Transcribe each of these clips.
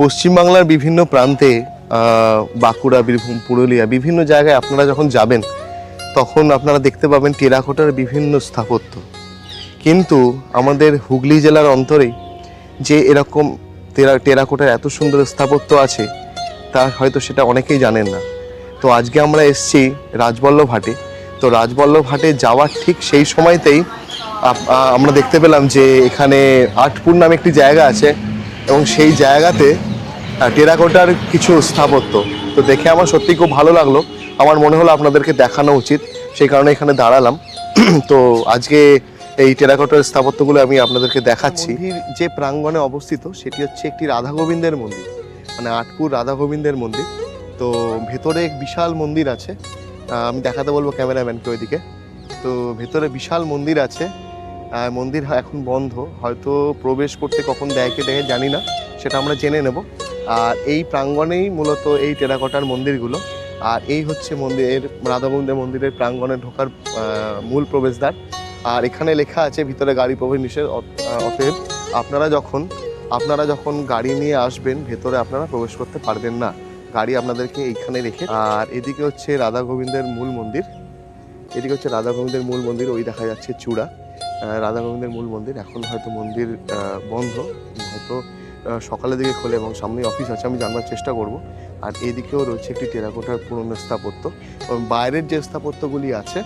পশ্চিমবাংলার বিভিন্ন প্রান্তে বাঁকুড়া, বীরভূম, পুরুলিয়া বিভিন্ন জায়গায় আপনারা যখন যাবেন, তখন আপনারা দেখতে পাবেন টেরাকোটার বিভিন্ন স্থাপত্য। কিন্তু আমাদের হুগলি জেলার অন্তরেই যে এরকম টেরা, টেরাকোটার এত সুন্দর স্থাপত্য আছে তা হয়তো সেটা অনেকেই জানেন না। তো আজকে আমরা এসেছি রাজবল্লভ হাটে। তো রাজবল্লভ হাটে যাওয়ার ঠিক সেই সময়তেই আমরা দেখতে পেলাম যে এখানে আটপুর নামে একটি জায়গা আছে। এবং সেই জায়গাতে টেরাকোটার কিছু স্থাপত্য। তো দেখে আমার সত্যি খুব ভালো লাগল। আমার মনে হলো আপনাদেরকে দেখানো উচিত। সেই কারণে এখানে দাঁড়ালাম। তো আজকে এই টেরাকোটার স্থাপত্যগুলো আমি আপনাদেরকে দেখাচ্ছি। যে প্রাঙ্গণে অবস্থিত, সেটি হচ্ছে একটি রাধা গোবিন্দের মন্দির মানে আটপুর রাধা গোবিন্দের মন্দির। তো ভেতরে এক বিশাল মন্দির আছে। আমি দেখাতে বলব ক্যামেরাম্যানকে ওইদিকে। তো ভেতরে বিশাল মন্দির আছে। মন্দির এখন বন্ধ। হয়তো প্রবেশ করতে কখন দেয় কে দেখে জানি না, সেটা আমরা জেনে নেব। আর এই প্রাঙ্গণেই মূলত এই টেরাকোটার মন্দিরগুলো। আর এই হচ্ছে মন্দিরের রাধা গোবিন্দের মন্দিরের প্রাঙ্গণে ঢোকার মূল প্রবেশদ্বার। আর এখানে লেখা আছে ভিতরে গাড়ি প্রবেশ নিষেধ অতএব আপনারা যখন আপনারা যখন গাড়ি নিয়ে আসবেন, ভেতরে আপনারা প্রবেশ করতে পারবেন না। গাড়ি আপনাদেরকে এইখানে রেখে, আর এদিকে হচ্ছে রাধা গোবিন্দের মূল মন্দির। এদিকে হচ্ছে রাধা গোবিন্দের মূল মন্দির, ওই দেখা যাচ্ছে চূড়া। রাধা গোবিন্দের মূল মন্দির। এখন হয়তো মন্দির বন্ধ। হয়তো সকালের দিকে খোলে এবং সামনে অফিস আছে, আমি জানবার চেষ্টা করব। আর এদিকেও রয়েছে একটি টেরাকোটার পুরনো স্থাপত্য। এবং বাইরের যে স্থাপত্যগুলি আছে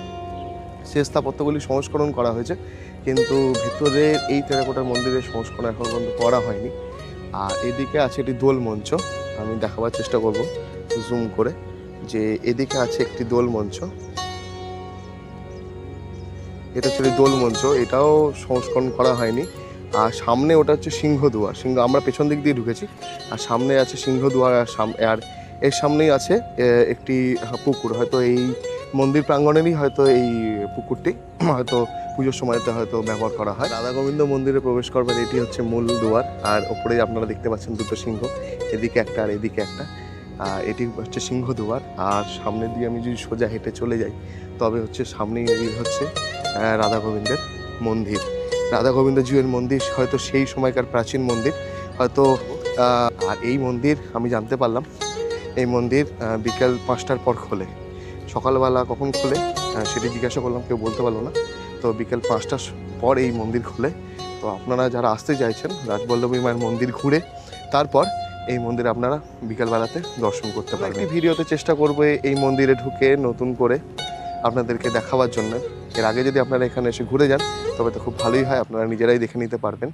সেই স্থাপত্যগুলি সংস্করণ করা হয়েছে। কিন্তু ভেতরের এই টেরাকোটার মন্দিরের সংস্করণ এখন পর্যন্ত করা হয়নি। আর এদিকে আছে একটি দোল মঞ্চ। আমি দেখাবার চেষ্টা করব জুম করে, যে এদিকে আছে একটি দোল মঞ্চ। এটা হচ্ছে দোল মঞ্চ, এটাও সংস্করণ করা হয়নি। আর সামনে ওটা হচ্ছে সিংহদুয়ার। সিংহ, আমরা পেছন দিক দিয়ে ঢুকেছি, আর সামনে আছে সিংহদুয়ার আর আর এর সামনেই আছে একটি পুকুর। হয়তো এই মন্দির প্রাঙ্গণেরই হয়তো এই পুকুরটি, হয়তো পুজোর সময়তে হয়তো ব্যবহার করা হয়। রাধা গোবিন্দ মন্দিরে প্রবেশ করবার এটি হচ্ছে মূল দুয়ার, আর ওপরে আপনারা দেখতে পাচ্ছেন দুটো সিংহ, এদিকে একটা আর এদিকে একটা। আর এটি হচ্ছে সিংহ দুয়ার আর সামনে দিয়ে আমি যদি সোজা হেঁটে চলে যাই, তবে হচ্ছে সামনেই হচ্ছে রাধা গোবিন্দের মন্দির। রাধা গোবিন্দ জিউয়ের মন্দির হয়তো সেই সময়কার প্রাচীন মন্দির। হয়তো আর এই মন্দির আমি জানতে পারলাম এই মন্দির বিকেল পাঁচটার পর খোলে। সকালবেলা কখন খোলে? সেটি জিজ্ঞাসা করলাম কেউ বলতে পারল না। তো বিকেল পাঁচটার পর এই মন্দির খোলে। তো আপনারা যারা আসতে চাইছেন রাজবল্লভী মায়ের মন্দির ঘুরে তারপর এই মন্দিরে আপনারা বিকেলবেলাতে দর্শন করতে পারবেন। ভিডিওতে চেষ্টা করব এই মন্দিরে ঢুকে নতুন করে আপনাদেরকে দেখাবার জন্য। এর আগে যদি আপনারা এখানে এসে ঘুরে যান, তবে তো খুব ভালোই হয়, আপনারা নিজেরাই দেখে নিতে পারবেন।